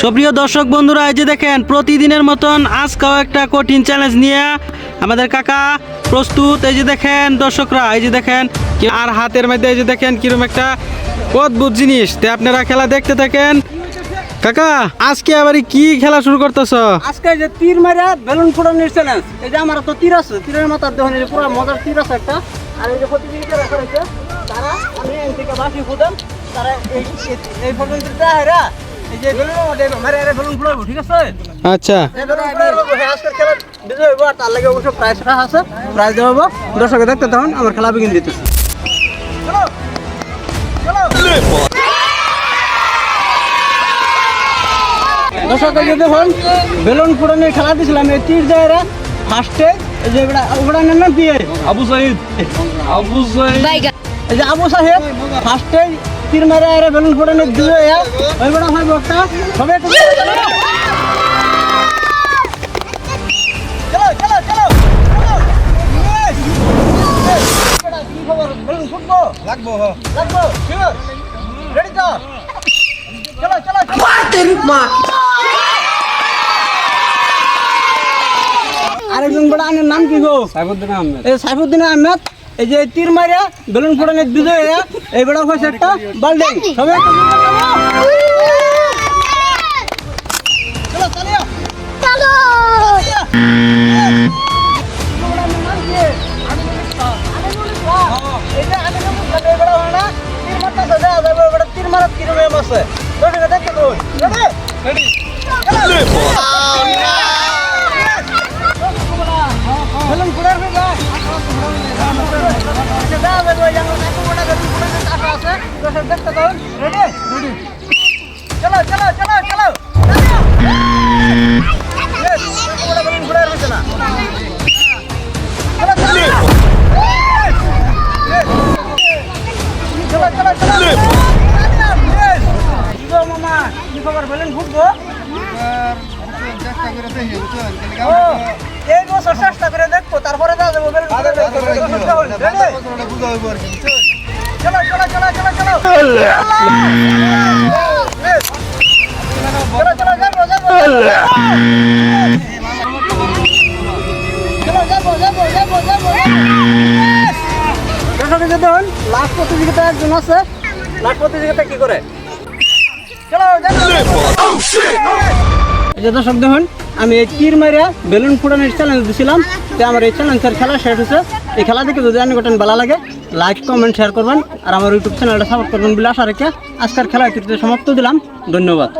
সুপ্রিয় দর্শক বন্ধুরা এই যে দেখেন প্রতিদিনের মতন আজকেও একটা কঠিন চ্যালেঞ্জ নিয়ে আমাদের কাকা প্রস্তুত। এই যে দেখেন দর্শকরা এই যে দেখেন আর হাতের মধ্যে এই যে দেখেন কীরকম একটা অদ্ভুত জিনিস। তে আপনারা খেলা দেখতে থাকেন। কাকা আজকে আবার কি খেলা শুরু করতেছ? আজকে যে তীর মারা বেলুন ফোড়ানোর চ্যালেঞ্জ এই যে আমার তো তীর আছে তীরের মাথার দেখুন এই পুরো মজার তীর আছে একটা। আর এই যে প্রতিযোগিতা রাখা রয়েছে তারা আমি এখান থেকে বাসি ফুটাম তারা এই এই- এই পর্যন্ত হেরা এই যে বেলুন মারে বেলুন ফুটাবো ঠিক আছে? আচ্ছা। এই বেলুন ফুটাবো আজকের খেলা বিজয় হইব আর তার লাগে অবশ্য প্রাইজ রাখা আছে। প্রাইজ দেওয়া হব দর্শকে দেখতে তখন আমার খেলা দিতেছে। চলো চলো। দর্শক এই যে দেখুন বেলুন ফুটানোর খেলা দিয়েছিলাম এই তীর জায়গা ফার্স্টে যে এটা উড়ানোর নাম কি আবু সাইদ আবু সাইদ এই যে আবু সাহেব ফার্স্টে তীর মেরে আরে বেলুন ফুটানোর দিয়ে ওই বড় হয় একটা সবে একটু চলো চলো চলো চলো Yes! Yes! বেটা, কি খবর? বেলুন ফুটবো? লাগবো Sure? Ready তো? চলো চলো চলো আরেকজন বড় আনের নাম কি গো? সাইফুদ্দিন আহমেদ। এই সাইফুদ্দিন আহমেদ এই যে তীর মারিয়া বেলুন ফোড়ানোর বিজয় হয়ে এই বড় হয়েছে একটা বাল্ডিং। সবাই তীর মারা তীর মেয়ে মাসে দেখতে রেডি? দর্শক দেখতে তো রেডি রেডি চলো চলো চলো চলো ফুটার হয়েছে না চলো চলো চলো! মামা কি খবর বেলুন ফুটবো এই বছর চেষ্টা প্রতিযোগিতা একজন আছে কি করে আমি এই তীর মারিয়া বেলুন ফুটানোর চ্যালেঞ্জ দিছিলাম। তো আমার এই চ্যালেঞ্জের খেলা শেষ হচ্ছে এই খেলা দেখে যদি আপনি গোটেন ভালো লাগে লাইক কমেন্ট শেয়ার করবেন, আর আমার ইউটিউব চ্যানেলটা সাপোর্ট করবেন বলে আশা রেখে আজকের খেলা সমাপ্ত দিলাম। ধন্যবাদ।